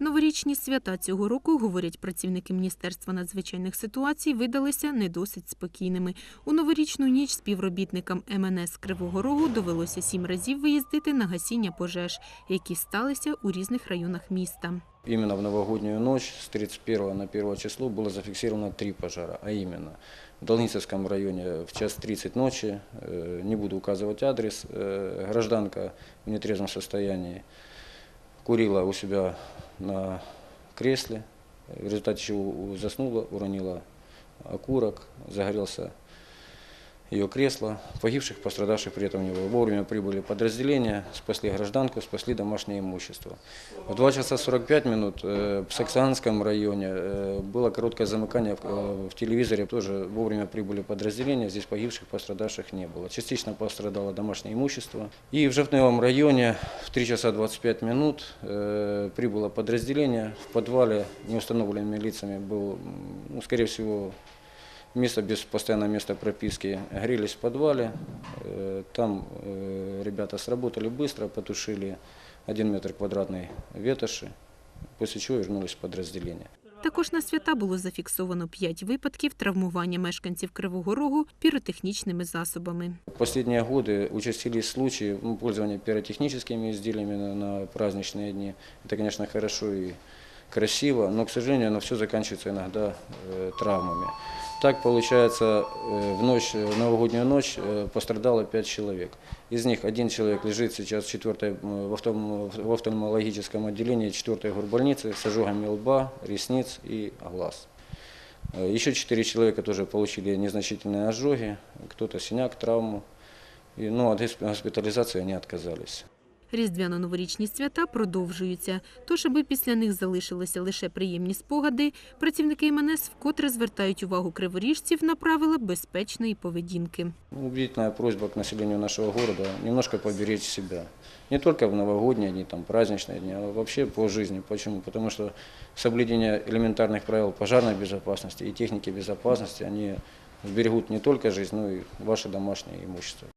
Новорічні свята цього року, говорять працівники Міністерства надзвичайних ситуацій, видалися не досить спокійними. У новорічну ніч співробітникам МНС Кривого Рогу довелося сім разів виїздити на гасіння пожеж, які сталися у різних районах міста. Именно в новогоднюю ночь с 31 на 1 число было зафиксировано три пожара, а именно в Долгницевском районе в час 30 ночи, э, не буду указывать адрес, э, гражданка в нетрезвом состоянии курила у себя на кресле, в результате чего заснула, уронила окурок, загорелся ее кресло. Погибших, пострадавших при этом не было. Вовремя прибыли подразделения, спасли гражданку, спасли домашнее имущество. В 2 часа 45 минут э, в Саксанском районе э, было короткое замыкание в, э, телевизоре. Тоже вовремя прибыли подразделения, здесь погибших, пострадавших не было. Частично пострадало домашнее имущество. И в Жовтневом районе в 3 часа 25 минут прибыло подразделение. В подвале неустановленными лицами был, ну, скорее всего, Место без постоянного места прописки. Грелись в подвале. Э, Там э, ребята сработали быстро, потушили один метр квадратной ветоши, после чего вернулись в подразделение. Також на свята було зафіксовано п'ять випадків травмування мешканців Кривого Рогу піротехнічними засобами. В последние годы участились случаи ну, пользования пиротехническими изделиями на, на праздничные дни. Это, конечно, хорошо и красиво, но, к сожалению, оно все заканчивается иногда э, травмами. Так, получается, э, в ночь, э, в новогоднюю ночь э, пострадало пять человек. Из них один человек лежит сейчас в, четвертой, м, в, офтальмо- в офтальмологическом отделении 4 горбольницы с ожогами лба, ресниц и глаз. Э, Еще четыре человека тоже получили незначительные ожоги, кто-то синяк, травму. И, ну, от госп- госпитализации они отказались. Різдвяно-новорічні свята продовжуються. Тож, аби після них залишилися лише приємні спогади, працівники МНС вкотре звертають увагу криворіжців на правила безпечної поведінки. Ну, Убедительная просьба к населению нашего города немножко поберечь себя. Не только в новогодние дни, там, праздничные дни, а вообще по жизни. Почему? Потому что соблюдение элементарных правил пожарной безопасности и техники безопасности, они сберегут не только жизнь, но и ваше домашнее имущество.